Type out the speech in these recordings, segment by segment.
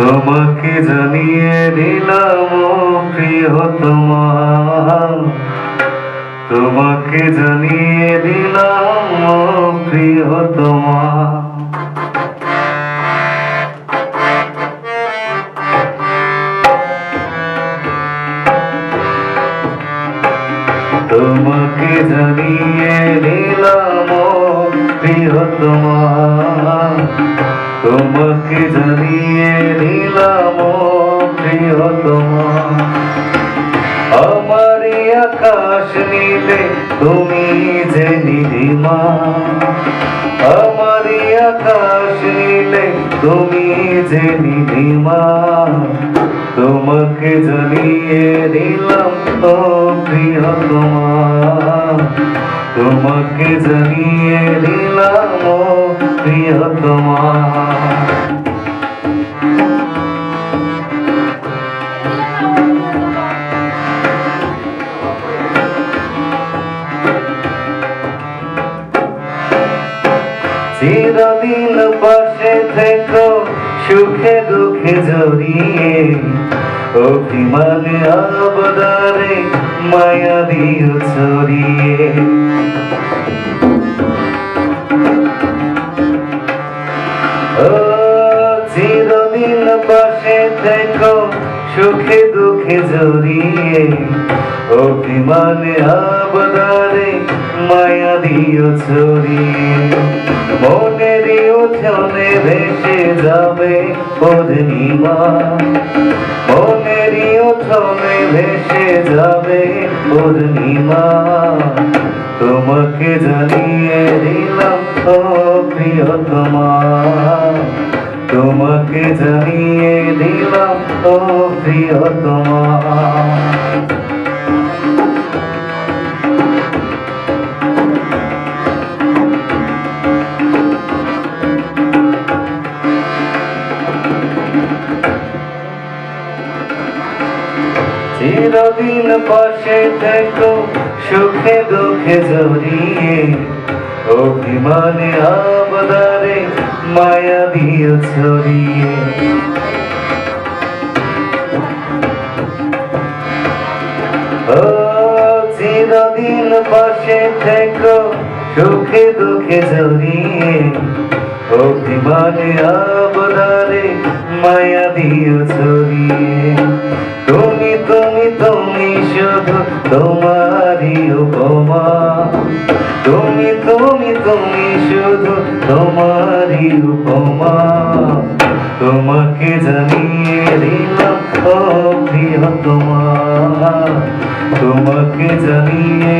তোমাকে জানিয়ে দিলাম প্রিয়তমা। তোমাকে জানিয়ে দিলাম প্রিয়তমা। তোমাকে জানিয়ে দিলাম প্রিয়তমা। তোমাকে জানিয়ে নীলে তুমি যে নিধিমা আমার আকাশ নীলে তুমি যে নিধিমা তোমাকে জানিয়ে দিলাম ও প্রিয়তমা তোমাকে জানিয়ে দিলাম ও প্রিয়তমা চিরদিন পাশে থেকো, সুখে দুঃখে জড়িয়ে। অভিমানে আবদারে মায়া দিও ছড়িয়ে। চিরদিন পাশে থেকো, সুখে দুঃখে জড়িয়ে। অভিমানে আবদারে মায়া দিও ছড়িয়ে মনের উঠোনে ভেসে যাবে পূর্ণিমা মনের উঠোনে ভেসে যাবে পূর্ণিমা তোমাকে জানিয়ে দিলাম ও প্রিয়তমা। তোমাকে জানিয়ে দিলাম ও প্রিয়তমা। চিরদিন পাশে থেকো, সুখে দুঃখে জড়িয়ে। অভিমানে আবদারে মায়া দিও ছড়িয়ে। চিরদিন পাশে থেকো, সুখে দুঃখে জড়িয়ে। অভিমানে আবদারে মায়া দিও ছড়িয়ে। তোমারই উপমা। তুমি তুমি তুমি শুধু তোমারই উপমা। তোমাকে জানিয়ে দিলাম, ও প্রিয়তমা তোমাকে জানিয়ে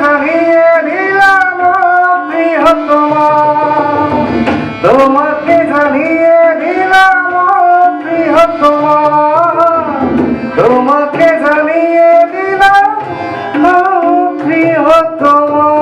তোমাকে জানিয়ে দিলাম প্রিয়তমা তোমাকে জানিয়ে দিলাম প্রিয়তমা